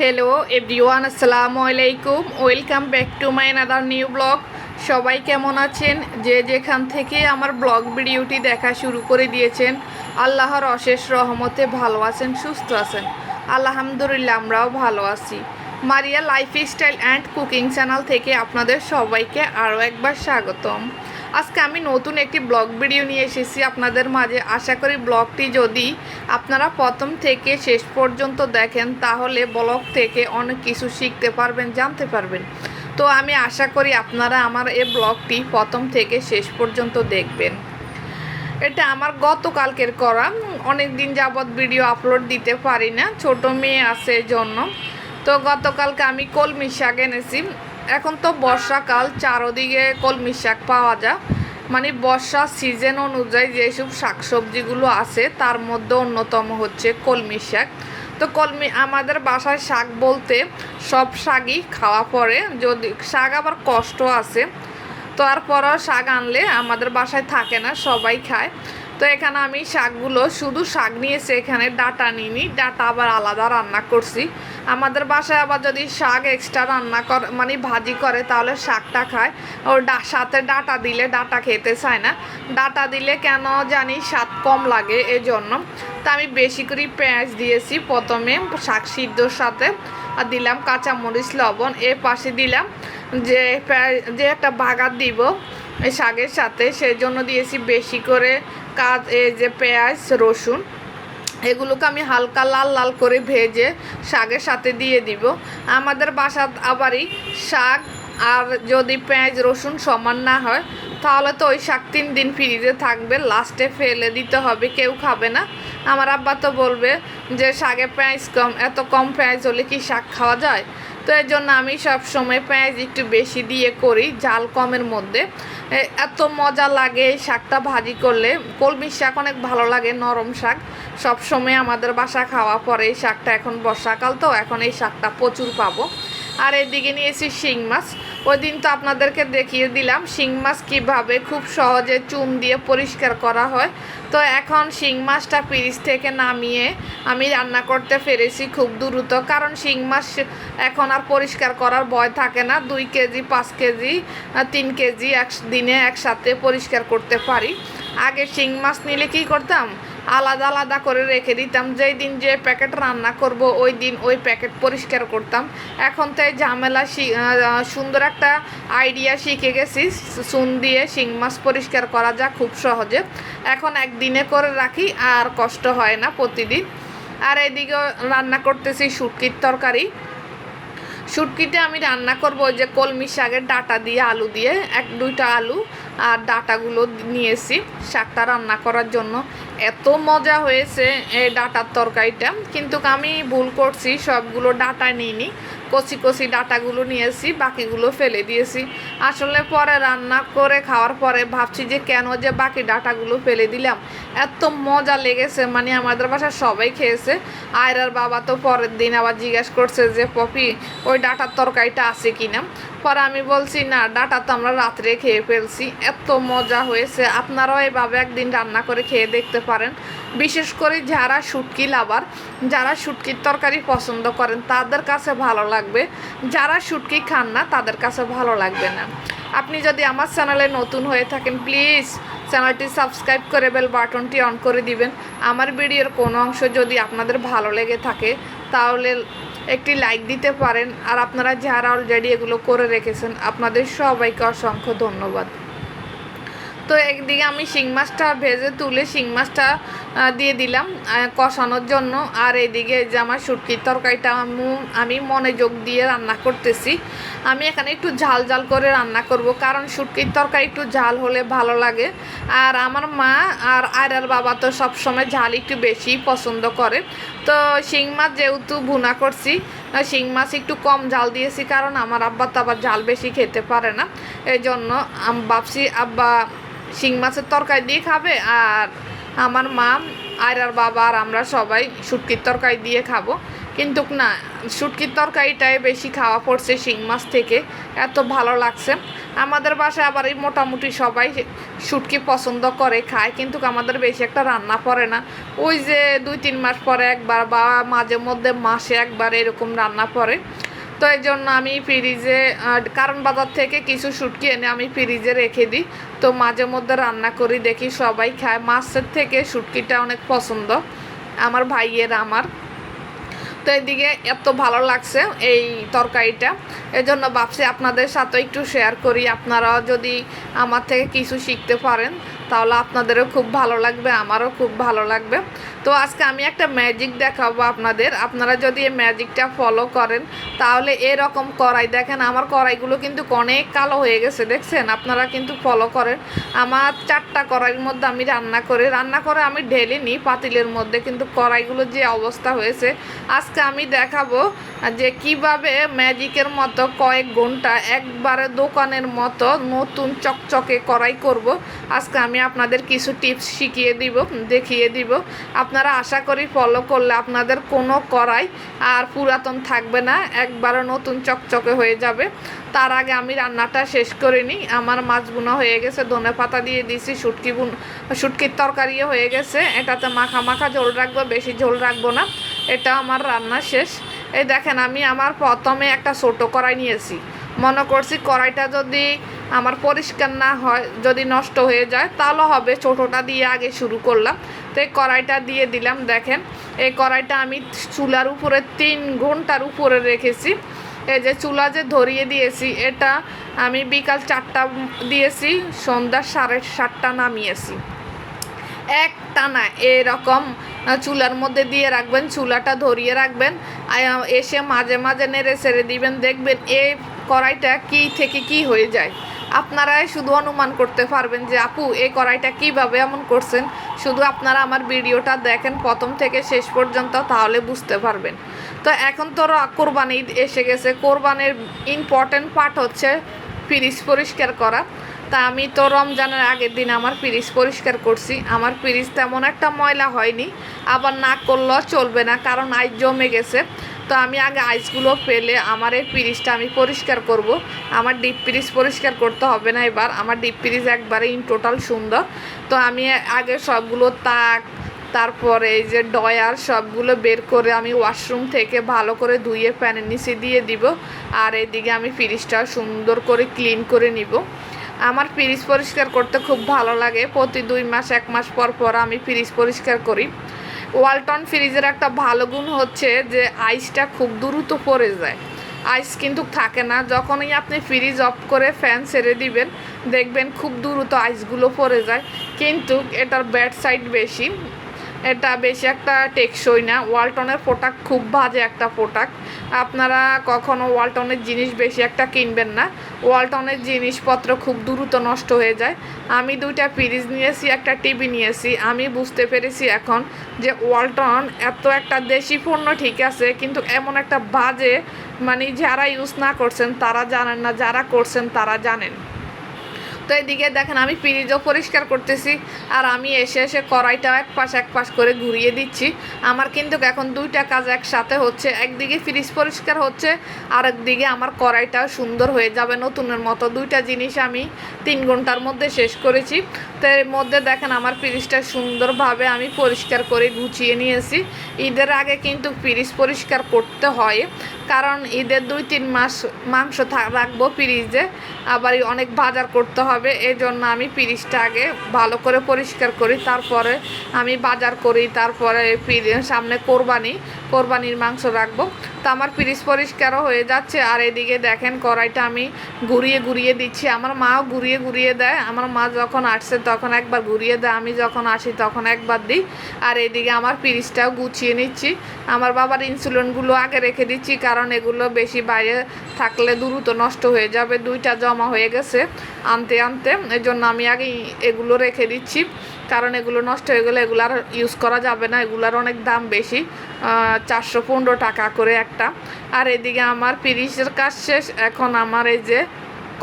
Hello everyone আসসালামু আলাইকুম welcome back to my another new blog সবাই কেমন আছেন? যে যেখান থেকে আমার ব্লগ ভিডিওটি দেখা শুরু করে দিয়েছেন, আল্লাহর অশেষ রহমতে ভালো আছেন, সুস্থ আছেন। আলহামদুলিল্লাহ, আমরাও ভালো আছি। Maria lifestyle and cooking channel থেকে আপনাদের সবাইকে আরও একবার স্বাগতম। আজকে আমি নতুন একটি ব্লগ ভিডিও নিয়ে এসেছি আপনাদের মাঝে। আশা করি ব্লগটি যদি আপনারা প্রথম থেকে শেষ পর্যন্ত দেখেন, তাহলে ব্লগ থেকে অনেক কিছু শিখতে পারবেন, জানতে পারবেন। তো আমি আশা করি আপনারা আমার এই ব্লগটি প্রথম থেকে শেষ পর্যন্ত দেখবেন। এটা আমার গতকালকের করা। অনেক দিন যাবৎ ভিডিও আপলোড দিতে পারি না, ছোট মেয়ে আছে জন্য তো গতকালকে আমি কলমি শাক এনেছি। এখন তো বর্ষাকাল, চারোদিকে কলমি শাক পাওয়া যায়। মানে বর্ষা সিজন অনুযায়ী যেসব শাকসবজিগুলো আছে, তার মধ্যে অন্যতম হচ্ছে কলমি শাক। তো কলমি, আমাদের বাসায় শাক বলতে সব শাকই খাওয়া পড়ে। যদি শাক আবার কষ্ট আছে তারপরও শাক আনলে আমাদের বাসায় থাকে না, সবাই খায়। তো এখানে আমি শাকগুলো, শুধু শাক নিয়েছি এখানে, ডাটা নিইনি। ডাটা আবার আলাদা রান্না করছি। আমাদের বাসায় আবার যদি শাক এক্সট্রা রান্না করে মানে ভাজি করে, তাহলে শাকটা খায়। ওর সাথে ডাটা দিলে ডাটা খেতে চায় না। ডাটা দিলে কেন জানি স্বাদ কম লাগে এই জন্য তা আমি বেশি করে পেঁয়াজ দিয়েছি প্রথমে, শাক সিদ্ধর সাথে। আর দিলাম কাঁচামরিচ, লবণ। এ পাশে দিলাম যে যে একটা বাগার দিব এই শাকের সাথে সেই জন্য দিয়েছি বেশি করে কাজ এই যে পেঁয়াজ, রসুন, এগুলোকে আমি হালকা লাল লাল করে ভেজে শাকের সাথে দিয়ে দিব। আমাদের বাসা আবারই শাক আর যদি পেঁয়াজ, রসুন সমান না হয়, তাহলে তো ওই শাক তিন দিন ফ্রিজে থাকবে, লাস্টে ফেলে দিতে হবে, কেউ খাবে না। আমার আব্বা তো বলবে যে, শাকে পেঁয়াজ কম, এত কম পেঁয়াজ হলে কি শাক খাওয়া যায়? তো এর জন্য আমি সব সময় পেঁয়াজ একটু বেশি দিয়ে করি জাল কমের মধ্যে। এত মজা লাগে শাকটা ভাজি করলে। কলমির শাক অনেক ভালো লাগে, নরম শাক। সব সময় আমাদের বাসা খাওয়া পরে এই শাকটা এখন বর্ষাকাল তো, এখন এই শাকটা প্রচুর পাবো। আর এদিকে নিয়েছি শিং মাছ। ওই দিন তো আপনাদেরকে দেখিয়ে দিলাম, শিং মাছ কীভাবে খুব সহজে চুন দিয়ে পরিষ্কার করা হয়। তো এখন শিং মাছটা ফ্রিজ থেকে নামিয়ে আমি রান্না করতে পেরেছি খুব দ্রুত, কারণ শিং মাছ এখন আর পরিষ্কার করার ভয় থাকে না। দুই কেজি, পাঁচ কেজি, তিন কেজি এক দিনে একসাথে পরিষ্কার করতে পারি। আগে শিং মাছ নিলে কি করতাম? আলাদা আলাদা করে রেখে দিতাম। যেই দিন যে প্যাকেট রান্না করব, ওই দিন ওই প্যাকেট পরিষ্কার করতাম। এখন তো এই ঝামেলা সুন্দর একটা আইডিয়া শিখে গেছি। চুন দিয়ে শিং মাছ পরিষ্কার করা যা খুব সহজে। এখন একদিনে করে রাখি, আর কষ্ট হয় না প্রতিদিন। আর এদিকে রান্না করতেছি শুটকির তরকারি। শুটকিতে আমি রান্না করব ওই যে কলমি শাকের ডাটা দিয়ে, আলু দিয়ে, এক দুইটা আলু। আর ডাটাগুলো নিয়েছি শাকটা রান্না করার জন্য এত মজা হয়েছে এই ডাটার তরকারিটা। কিন্তু আমি ভুল করছি, সবগুলো ডাটা নিইনি। কচি কচি ডাটাগুলো নিয়েছি বাকিগুলো ফেলে দিয়েছি। আসলে পরে রান্না করে খাওয়ার পরে ভাবছি যে কেন যে বাকি ডাটাগুলো ফেলে দিলাম। এত মজা লেগেছে মানে আমাদের বাসায় সবাই খেয়েছে। আয়রার বাবা তো পরের দিন আবার জিজ্ঞেস করছে যে, পপি, ওই ডাটার তরকারিটা আছে কিনা? পরে আমি বলছি, না, ডাটা তো আমরা রাত্রে খেয়ে ফেলছি। এত মজা হয়েছে। আপনারাও এভাবে একদিন রান্না করে খেয়ে দেখতে পারেন। বিশেষ করে যারা শুটকি লাভার, যারা শুটকির তরকারি পছন্দ করেন, তাদের কাছে ভালো লাগবে। যারা শুটকি খান না, তাদের কাছে ভালো লাগবে না। আপনি যদি আমার চ্যানেলে নতুন হয়ে থাকেন, প্লিজ চ্যানেলটি সাবস্ক্রাইব করে বেল বাটনটি অন করে দিবেন। আমার ভিডিওর কোনো অংশ যদি আপনাদের ভালো লেগে থাকে, তাহলে একটি লাইক দিতে পারেন। আর আপনারা যারা অলরেডি এগুলো করে রেখেছেন, আপনাদের সবাইকে অসংখ্য ধন্যবাদ। তো একদিকে আমি শিং মাছটা ভেজে তুলে শিং মাছটা দিয়ে দিলাম কষানোর জন্য। আর এইদিকে এই যে আমার শুটকির তরকারিটা আমু- মনোযোগ দিয়ে রান্না করতেছি। আমি এখানে একটু ঝাল ঝাল করে রান্না করব, কারণ শুটকির তরকারি একটু ঝাল হলে ভালো লাগে। আর আমার মা আর আয়রার বাবা তো সবসময় ঝাল একটু বেশি পছন্দ করে। তো শিং মাছ যেহেতু ভুনা করছি শিং মাছ একটু কম ঝাল দিয়েছি, কারণ আমার আব্বা তো আবার ঝাল বেশি খেতে পারে না। এই জন্য ভাবছি আব্বা শিং মাছের তরকারি দিয়ে খাবে আর আমার মা, আর বাবা আর আমরা সবাই শুটকির তরকারি দিয়ে খাব। কিন্তু না, শুটকির তরকারিটাই বেশি খাওয়া পড়ছে শিং মাছ থেকে। এত ভালো লাগছে। আমাদের বাসায় আবার এই মোটামুটি সবাই শুটকি পছন্দ করে, খায়। কিন্তু আমাদের বেশি একটা রান্না পড়ে না। ওই যে দুই তিন মাস পরে একবার বা মাঝে মধ্যে মাসে একবার এরকম রান্না পড়ে। তো এই জন্য আমি ফ্রিজে কারণ বাজার থেকে কিছু শুটকি এনে আমি ফ্রিজে রেখে দিই। তো মাঝে মধ্যে রান্না করি, দেখি সবাই খায়। মাছের থেকে শুটকিটা অনেক পছন্দ, আমার ভাইয়ের, আমার। তো এদিকে এত ভালো লাগছে এই তরকারিটা। এজন্য ভাবছি আপনাদের সাথে একটু শেয়ার করি। আপনারাও যদি আমার থেকে কিছু শিখতে পারেন, তাহলে আপনাদেরও খুব ভালো লাগবে, আমারও খুব ভালো লাগবে। তো আজকে আমি একটা ম্যাজিক দেখাবো আপনাদের। আপনারা যদি এই ম্যাজিকটা ফলো করেন, তাহলে এরকম কড়াই দেখেন, আমার কড়াইগুলো কিন্তু অনেক কালো হয়ে গেছে, দেখছেন? আপনারা কিন্তু ফলো করেন। আমার চারটা কড়াইয়ের মধ্যে আমি রান্না করি। রান্না করে আমি ঢেলে নিই পাতিলের মধ্যে, কিন্তু কড়াইগুলো যে অবস্থা হয়েছে, আজকে আমি দেখাবো যে কীভাবে ম্যাজিকের মতো কয়েক ঘণ্টা একবারে দোকানের মতো নতুন চকচকে কড়াই করব, আজকে আমি আপনাদের কিছু টিপস শিখিয়ে দিব, দেখিয়ে দিব। আপনারা আশা করি ফলো করলে আপনাদের কোনো কড়াই আর পুরাতন থাকবে না, একবারে নতুন চকচকে হয়ে যাবে। তার আগে আমি রান্নাটা শেষ করে নিই। আমার মাছ বুনা হয়ে গেছে, ধনে পাতা দিয়ে দিছি, শুটকি বুন শুটকির তরকারিও হয়ে গেছে। এটাতে মাখা মাখা ঝোল রাখব, বেশি ঝোল রাখব না। এটা আমার রান্না শেষ। এই দেখেন, আমি আমার প্রথমে একটা ছোটো কড়াই নিয়েছি। মনে করছি কড়াইটা যদি আমার পরিষ্কার না হয়, যদি নষ্ট হয়ে যায়, তাহলে হবে ছোটোটা দিয়ে আগে শুরু করলাম। তো এই কড়াইটা দিয়ে দিলাম, দেখেন। এই কড়াইটা আমি চুলার উপরে তিন ঘণ্টার উপরে রেখেছি। এই যে চুলা যে ধরিয়ে দিয়েছি, এটা আমি বিকাল চারটা দিয়েছি, সন্ধ্যা সাড়ে সাতটা নামিয়েছি। এক টানা এরকম চুলার মধ্যে দিয়ে রাখবেন, চুলাটা ধরিয়ে রাখবেন। এসে মাঝে মাঝে নেড়ে ছেড়ে দিবেন, দেখবেন এই কড়াইটা কি থেকে কি হয়ে যায়। আপনারাই শুধু অনুমান করতে পারবেন যে, আপু এই কড়াইটা কীভাবে এমন করছেন? শুধু আপনারা আমার ভিডিওটা দেখেন প্রথম থেকে শেষ পর্যন্ত, তাহলে বুঝতে পারবেন। তো এখন তো কোরবানি এসে গেছে। কোরবানির ইম্পর্টেন্ট পার্ট হচ্ছে ফ্রিজ পরিষ্কার করা। তা আমি তো রমজানের আগের দিন আমার ফ্রিজ পরিষ্কার করছি। আমার ফ্রিজ তেমন একটা ময়লা হয়নি। আবার না করলেও চলবে না, কারণ আইস জমে গেছে। তো আমি আগে আইসগুলো ফেলে আমার এই ফ্রিজটা আমি পরিষ্কার করব। আমার ডিপ ফ্রিজ পরিষ্কার করতে হবে না এবার। আমার ডিপ ফ্রিজ একবারে ইন টোটাল সুন্দর। তো আমি আগে সবগুলো তাক, তারপরে এই যে ডয়ার সবগুলো বের করে আমি ওয়াশরুম থেকে ভালো করে ধুয়ে ফ্যানের নিচে দিয়ে দিব। আর এদিকে আমি ফ্রিজটা সুন্দর করে ক্লিন করে নিব। আমার ফ্রিজ পরিষ্কার করতে খুব ভালো লাগে। প্রতি দুই মাস, এক মাস পর পর আমি ফ্রিজ পরিষ্কার করি। ওয়ালটন ফ্রিজের একটা ভালো গুণ হচ্ছে যে আইসটা খুব দ্রুত পড়ে যায়। আইস কিন্তু থাকে না। যখনই আপনি ফ্রিজ অফ করে ফ্যান ছেড়ে দিবেন, দেখবেন খুব দ্রুত আইসগুলো পড়ে যায়। কিন্তু এটার ব্যাড সাইড বেশি। এটা বেশি একটা টেকসই না। ওয়ালটনের প্রোডাক্ট খুব বাজে একটা প্রোডাক্ট আপনারা কখনো ওয়ালটনের জিনিস বেশি একটা কিনবেন না। ওয়ালটনের জিনিসপত্র খুব দ্রুত নষ্ট হয়ে যায়। আমি দুইটা ফ্রিজ নিয়েছি, একটা টিভি নিয়েছি। আমি বুঝতে পেরেছি এখন যে ওয়ালটন এত একটা দেশি পণ্য ঠিক আছে, কিন্তু এমন একটা বাজে মানে যারা ইউজ না করছেন, তারা জানেন না, যারা করছেন, তারা জানেন। তো এদিকে দেখেন, আমি পিরিজও পরিষ্কার করতেছি আর আমি এসে এসে কড়াইটা এক পাশ এক পাশ করে ঘুরিয়ে দিচ্ছি। আমার কিন্তু এখন দুইটা কাজ একসাথে হচ্ছে। একদিকে ফ্রিজ পরিষ্কার হচ্ছে আর একদিকে আমার কড়াইটাও সুন্দর হয়ে যাবে নতুনের মতো। দুইটা জিনিস আমি তিন ঘণ্টার মধ্যে শেষ করেছি। এর মধ্যে দেখেন আমার ফ্রিজটা সুন্দরভাবে আমি পরিষ্কার করে গুছিয়ে নিয়েছি। ঈদের আগে কিন্তু ফ্রিজ পরিষ্কার করতে হয়, কারণ ঈদের দুই তিন মাস মাংস রাখব ফ্রিজে আবার অনেক বাজার করতে হবে এই জন্য আমি ফ্রিজটা আগে ভালো করে পরিষ্কার করি, তারপরে আমি বাজার করি, তারপরে সামনে কোরবানি, কোরবানির মাংস রাখব। তো আমার ফ্রিজ পরিষ্কারও হয়ে যাচ্ছে, আর এদিকে দেখেন কড়াইটা আমি ঘুরিয়ে ঘুরিয়ে দিচ্ছি। আমার মাও ঘুরিয়ে ঘুরিয়ে দেয়, আমার মা যখন আসছে তখন একবার ঘুরিয়ে দেয়, আমি যখন আসি তখন একবার দিই। আর এদিকে আমার পিরিচটাও গুছিয়ে নিচ্ছি। আমার বাবার ইনসুলিনগুলো আগে রেখে দিচ্ছি, কারণ এগুলো বেশি বাইরে থাকলে দ্রুত নষ্ট হয়ে যাবে, দুইটা জমা হয়ে গেছে আনতে আনতে। এই জন্য আমি আগে এগুলো রেখে দিচ্ছি, কারণ এগুলো নষ্ট হয়ে গেলে এগুলো আর ইউজ করা যাবে না। এগুলার অনেক দাম বেশি চারশো পনেরো টাকা করে একটা। আর এদিকে আমার ফ্রিজের কাজ শেষ, এখন আমার এই যে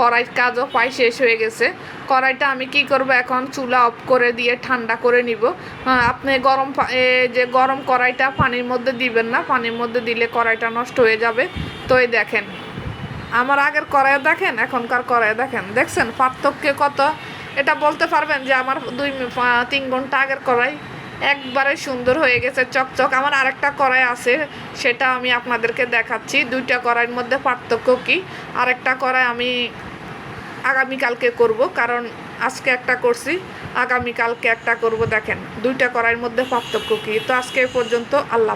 কড়াইয়ের কাজও প্রায় শেষ হয়ে গেছে। কড়াইটা আমি কি করব এখন? চুলা অফ করে দিয়ে ঠান্ডা করে নিব। আপনি গরম যে গরম কড়াইটা পানির মধ্যে দিবেন না, পানির মধ্যে দিলে কড়াইটা নষ্ট হয়ে যাবে। তো এই দেখেন, আমার আগের কড়াইয়ে দেখেন, এখনকার কড়াইয়ে দেখেন। দেখছেন পার্থক্য কত? এটা বলতে পারবেন যে আমার দুই তিন ঘণ্টা আগের কড়াই একবারে সুন্দর হয়ে গেছে, চকচক। আমার আরেকটা কড়াই আছে, সেটা আমি আপনাদেরকে দেখাচ্ছি। দুইটা কড়াইয়ের মধ্যে পার্থক্য কি? আরেকটা কড়াই আমি আগামীকালকে করব, কারণ আজকে একটা করছি, আগামীকালকে একটা করব, দেখেন। দুইটা করার মধ্যে পার্থক্য কী? তো আজকে পর্যন্ত আল্লাহ